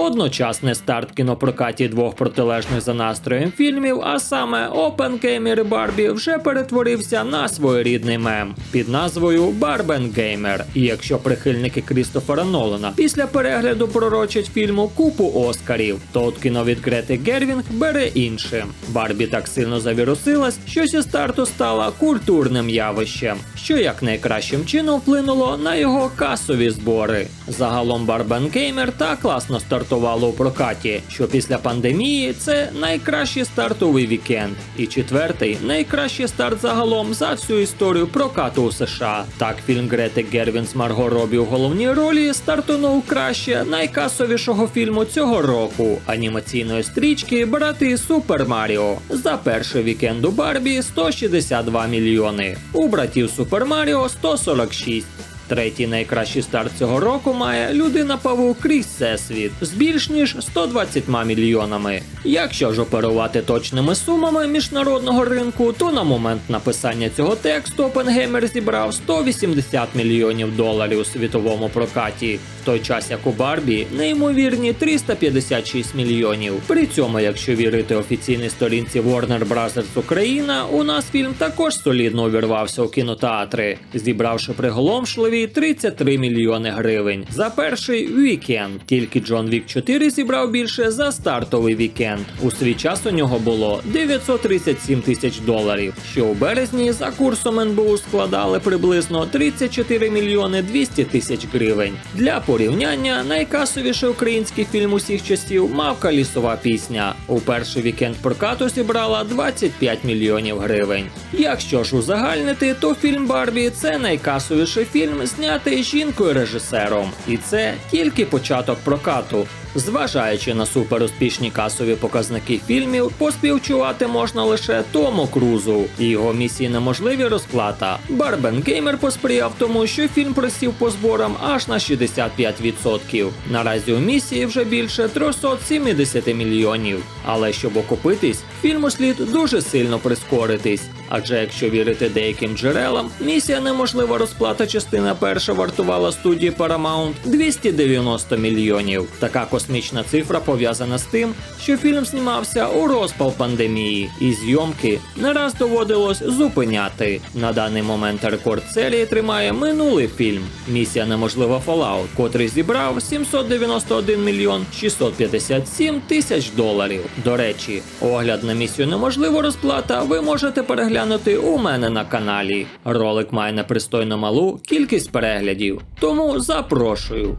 Одночасний старт кінопрокаті двох протилежних за настроєм фільмів, а саме Опенгеймер і Барбі, вже перетворився на своєрідний мем під назвою Барбенгеймер. І якщо прихильники Крістофера Нолана після перегляду пророчать фільму купу Оскарів, то от кіно від Грети Гервінг бере іншим. Барбі так сильно завірусилась, що зі старту стала культурним явищем, що як найкращим чином вплинуло на його касові збори. Загалом Барбенгеймер так класно стартувало у прокаті, що після пандемії це найкращий стартовий вікенд. І четвертий найкращий старт загалом за всю історію прокату у США. Так фільм Грети Гервін з Марго Робі у головній ролі стартунув краще найкасовішого фільму цього року анімаційної стрічки Брати Супер Маріо. За перший вікенд у Барбі 162 мільйони. У братів Супер Маріо 146. Третій найкращий старт цього року має людина павук крізь всесвіт з більш ніж 120 мільйонами. Якщо ж оперувати точними сумами міжнародного ринку, то на момент написання цього тексту Опенгеймер зібрав 180 мільйонів доларів у світовому прокаті, в той час як у Барбі неймовірні 356 мільйонів. При цьому, якщо вірити офіційній сторінці Warner Bros. Україна, у нас фільм також солідно увірвався у кінотеатри, зібравши приголомшливі 33 мільйони гривень за перший вікенд. Тільки Джон Вік 4 зібрав більше за стартовий вікенд. У свій час у нього було 937 тисяч доларів, що у березні за курсом НБУ складали приблизно 34 мільйони 200 тисяч гривень. Для порівняння найкасовіший український фільм усіх часів Мавка лісова пісня. У перший вікенд прокату зібрала 25 мільйонів гривень. Якщо ж узагальнити, то фільм Барбі це найкасовіший фільм, знятий жінкою-режисером, і це тільки початок прокату. Зважаючи на суперуспішні касові показники фільмів, поспівчувати можна лише Тому Крузу і його місії неможливі розплата. Барбен Геймер посприяв тому, що фільм просів по зборам аж на 65%. Наразі у місії вже більше 370 мільйонів. Але щоб окупитись, фільму слід дуже сильно прискоритись. Адже якщо вірити деяким джерелам, місія неможлива розплата частина перша вартувала студії Paramount 290 мільйонів. Така космічна цифра пов'язана з тим, що фільм знімався у розпал пандемії, і зйомки не раз доводилось зупиняти. На даний момент рекорд серії тримає минулий фільм Місія неможлива Fallout, котрий зібрав 791 мільйон 657 тисяч доларів. До речі, огляд на місію неможливо розплата ви можете переглянути у мене на каналі. Ролик має непристойно малу кількість переглядів, тому запрошую.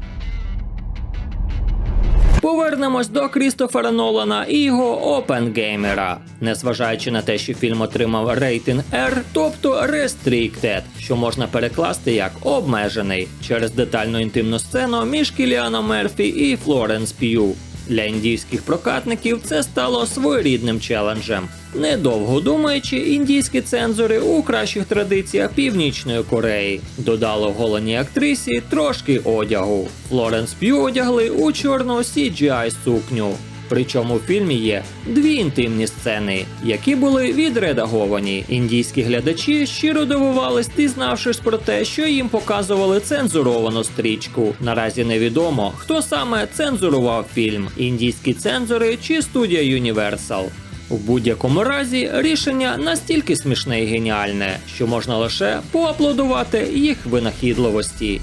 Повернемось до Крістофера Нолана і його Опенгеймера. Незважаючи на те, що фільм отримав рейтинг R, тобто Restricted, що можна перекласти як обмежений через детальну інтимну сцену між Кіліаном Мерфі і Флоренс П'ю. Для індійських прокатників це стало своєрідним челенджем. Недовго думаючи, індійські цензори у кращих традиціях Північної Кореї додали голені актрисі трошки одягу. Флоренс П'ю одягли у чорну CGI сукню. Причому в фільмі є дві інтимні сцени, які були відредаговані. Індійські глядачі щиро дивувались, дізнавшись про те, що їм показували цензуровану стрічку. Наразі невідомо, хто саме цензурував фільм: індійські цензори чи студія Universal. У будь-якому разі рішення настільки смішне і геніальне, що можна лише поаплодувати їх винахідливості.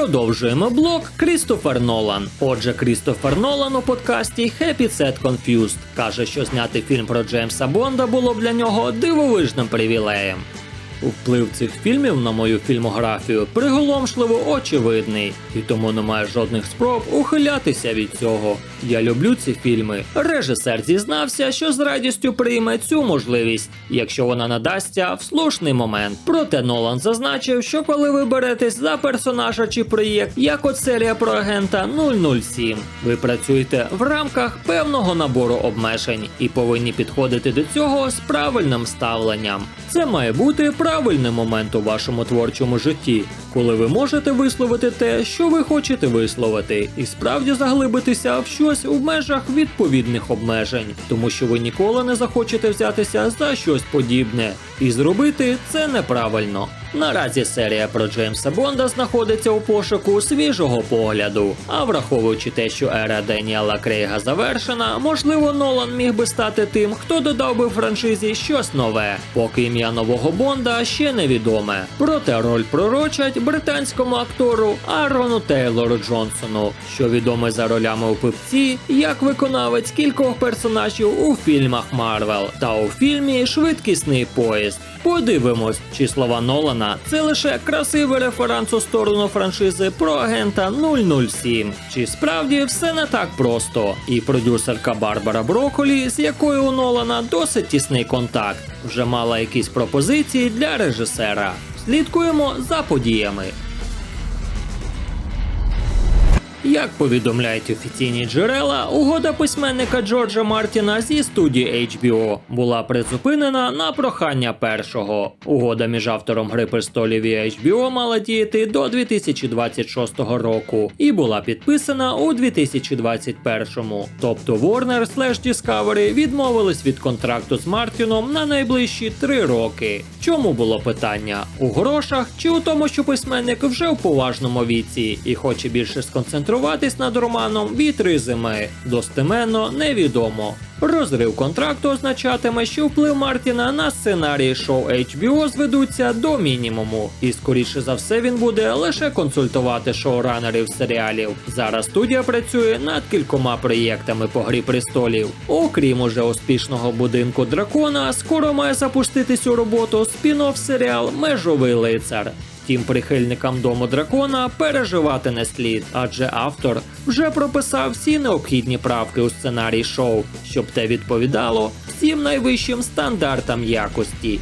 Продовжуємо блок Крістофер Нолан. Отже, Крістофер Нолан у подкасті Happy Set Confused каже, що зняти фільм про Джеймса Бонда було б для нього дивовижним привілеєм. Вплив цих фільмів на мою фільмографію приголомшливо очевидний, і тому немає жодних спроб ухилятися від цього. Я люблю ці фільми. Режисер зізнався, що з радістю прийме цю можливість, якщо вона надасться в слушний момент. Проте Нолан зазначив, що коли ви беретесь за персонажа чи проєкт, як от серія про агента 007, ви працюєте в рамках певного набору обмежень і повинні підходити до цього з правильним ставленням. Це має бути правильний момент у вашому творчому житті, коли ви можете висловити те, що ви хочете висловити, і справді заглибитися в щось у межах відповідних обмежень, тому що ви ніколи не захочете взятися за щось подібне, і зробити це неправильно. Наразі серія про Джеймса Бонда знаходиться у пошуку свіжого погляду. А враховуючи те, що ера Деніела Крейга завершена, можливо, Нолан міг би стати тим, хто додав би франшизі щось нове, поки ім'я нового Бонда ще невідоме. Проте роль пророчать британському актору Арону Тейлору Джонсону, що відомий за ролями у пипці, як виконавець кількох персонажів у фільмах Марвел та у фільмі Швидкісний поїзд. Подивимось, чи слова Нолана це лише красивий референс у сторону франшизи про агента 007. Чи справді все не так просто? І продюсерка Барбара Броколі, з якою у Нолана досить тісний контакт, вже мала якісь пропозиції для режисера. Слідкуємо за подіями. Як повідомляють офіційні джерела, угода письменника Джорджа Мартіна зі студії HBO була призупинена на прохання першого. Угода між автором Гри престолів і HBO мала діяти до 2026 року і була підписана у 2021-му. Тобто Warner slash Discovery відмовились від контракту з Мартіном на найближчі три роки. Чому було питання? У грошах чи у тому, що письменник вже у поважному віці і хоче більше сконцентруватись над романом Вітри зими? Достеменно невідомо. Розрив контракту означатиме, що вплив Мартіна на сценарії шоу HBO зведуться до мінімуму, і скоріше за все він буде лише консультувати шоуранерів серіалів. Зараз студія працює над кількома проєктами по грі престолів. Окрім уже успішного будинку дракона, скоро має запуститись у роботу спін-офф серіал Межовий лицар. Втім, прихильникам дому дракона переживати не слід, адже автор вже прописав всі необхідні правки у сценарій шоу, щоб те відповідало всім найвищим стандартам якості.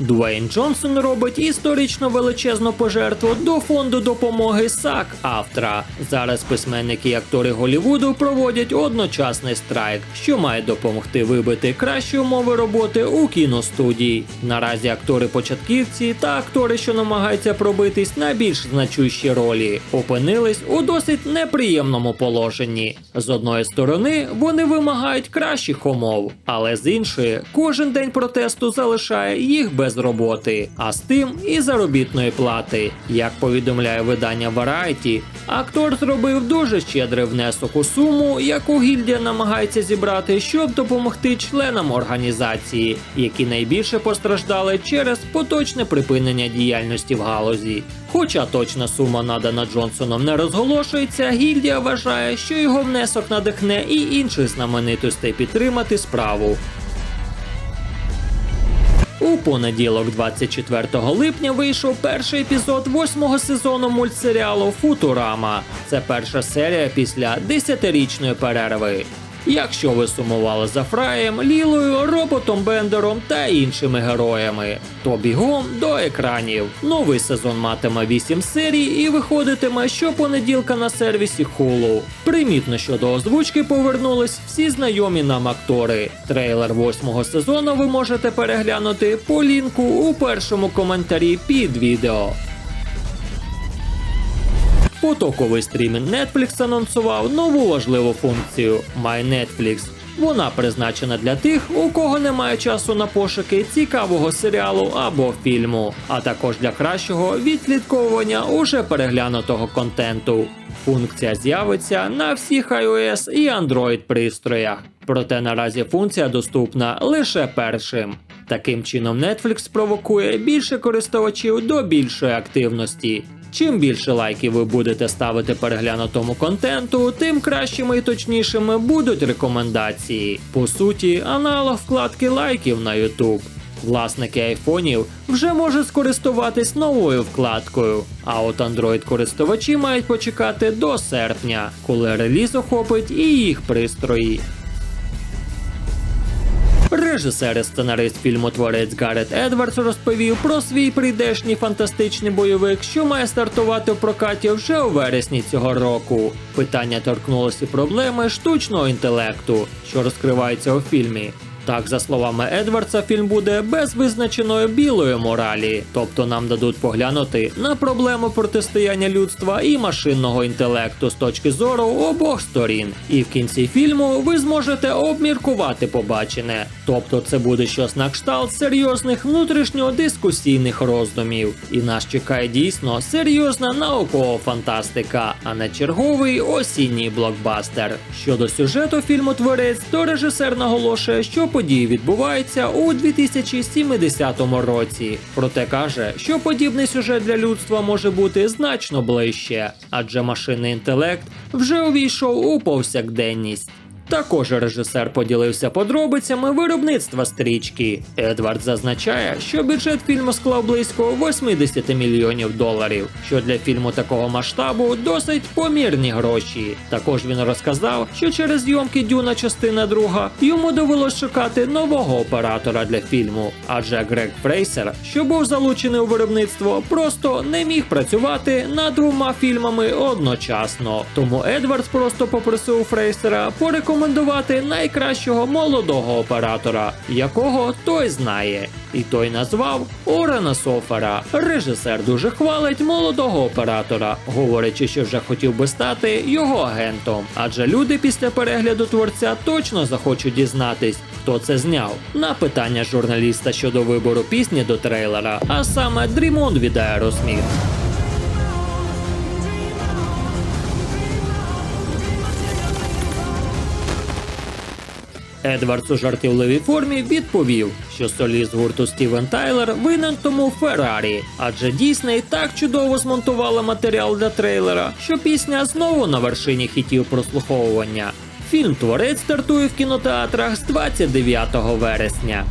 Дуейн Джонсон робить історично величезну пожертву до фонду допомоги САК автора. Зараз письменники і актори Голівуду проводять одночасний страйк, що має допомогти вибити кращі умови роботи у кіностудії. Наразі актори-початківці та актори, що намагаються пробитись на більш значущі ролі, опинились у досить неприємному положенні. З одної сторони, вони вимагають кращих умов, але з іншої, кожен день протесту залишає їх без роботи, а з тим і заробітної плати. Як повідомляє видання Variety, актор зробив дуже щедрий внесок у суму, яку гільдія намагається зібрати, щоб допомогти членам організації, які найбільше постраждали через поточне припинення діяльності в галузі. Хоча точна сума надана Джонсоном не розголошується, гільдія вважає, що його внесок надихне і інших знаменитостей підтримати справу. У понеділок, 24 липня, вийшов перший епізод восьмого сезону мультсеріалу Футурама. Це перша серія після 10-річної перерви. Якщо ви сумували за Фраєм, Лілою, роботом Бендером та іншими героями, то бігом до екранів. Новий сезон матиме 8 серій і виходитиме щопонеділка на сервісі Hulu. Примітно, що до озвучки повернулись всі знайомі нам актори. Трейлер восьмого сезону ви можете переглянути по лінку у першому коментарі під відео. Потоковий стрімінг Netflix анонсував нову важливу функцію My Netflix. Вона призначена для тих, у кого немає часу на пошуки цікавого серіалу або фільму, а також для кращого відслідковування уже переглянутого контенту. Функція з'явиться на всіх iOS і Android пристроях. Проте наразі функція доступна лише першим. Таким чином, Netflix провокує більше користувачів до більшої активності. Чим більше лайків ви будете ставити переглянутому контенту, тим кращими і точнішими будуть рекомендації. По суті, аналог вкладки лайків на YouTube. Власники айфонів вже можуть скористуватись новою вкладкою. А от Android-користувачі мають почекати до серпня, коли реліз охопить і їх пристрої. Режисер і сценарист фільму Творець Гарет Едвардс розповів про свій прийдешній фантастичний бойовик, що має стартувати в прокаті вже у вересні цього року. Питання торкнулося проблеми штучного інтелекту, що розкривається у фільмі. Так, за словами Едвардса, фільм буде без визначеної білої моралі, тобто нам дадуть поглянути на проблему протистояння людства і машинного інтелекту з точки зору обох сторін. І в кінці фільму ви зможете обміркувати побачене. Тобто це буде щось на кшталт серйозних внутрішньодискусійних роздумів. І нас чекає дійсно серйозна наукова фантастика, а не черговий осінній блокбастер. Щодо сюжету фільму Творець, то режисер наголошує, що події відбуваються у 2070 році. Проте каже, що подібний сюжет для людства може бути значно ближче, адже машинний інтелект вже увійшов у повсякденність. Також режисер поділився подробицями виробництва стрічки. Едвард зазначає, що бюджет фільму склав близько 80 мільйонів доларів, що для фільму такого масштабу досить помірні гроші. Також він розказав, що через зйомки Дюна частина друга йому довелось шукати нового оператора для фільму, адже Грег Фрейсер, що був залучений у виробництво, просто не міг працювати над двома фільмами одночасно. Тому Едвардс просто попросив Фрейсера порекомендувати найкращого молодого оператора, якого той знає. І той назвав Орена Софера. Режисер дуже хвалить молодого оператора, говорячи, що вже хотів би стати його агентом. Адже люди після перегляду творця точно захочуть дізнатись, хто це зняв. На питання журналіста щодо вибору пісні до трейлера, а саме On від Aerosmith. Едвардс у жартівливій формі відповів, що соліст гурту Стівен Тайлер винен тому Феррарі, адже Дісней так чудово змонтувала матеріал для трейлера, що пісня знову на вершині хітів прослуховування. Фільм Творець стартує в кінотеатрах з 29 вересня.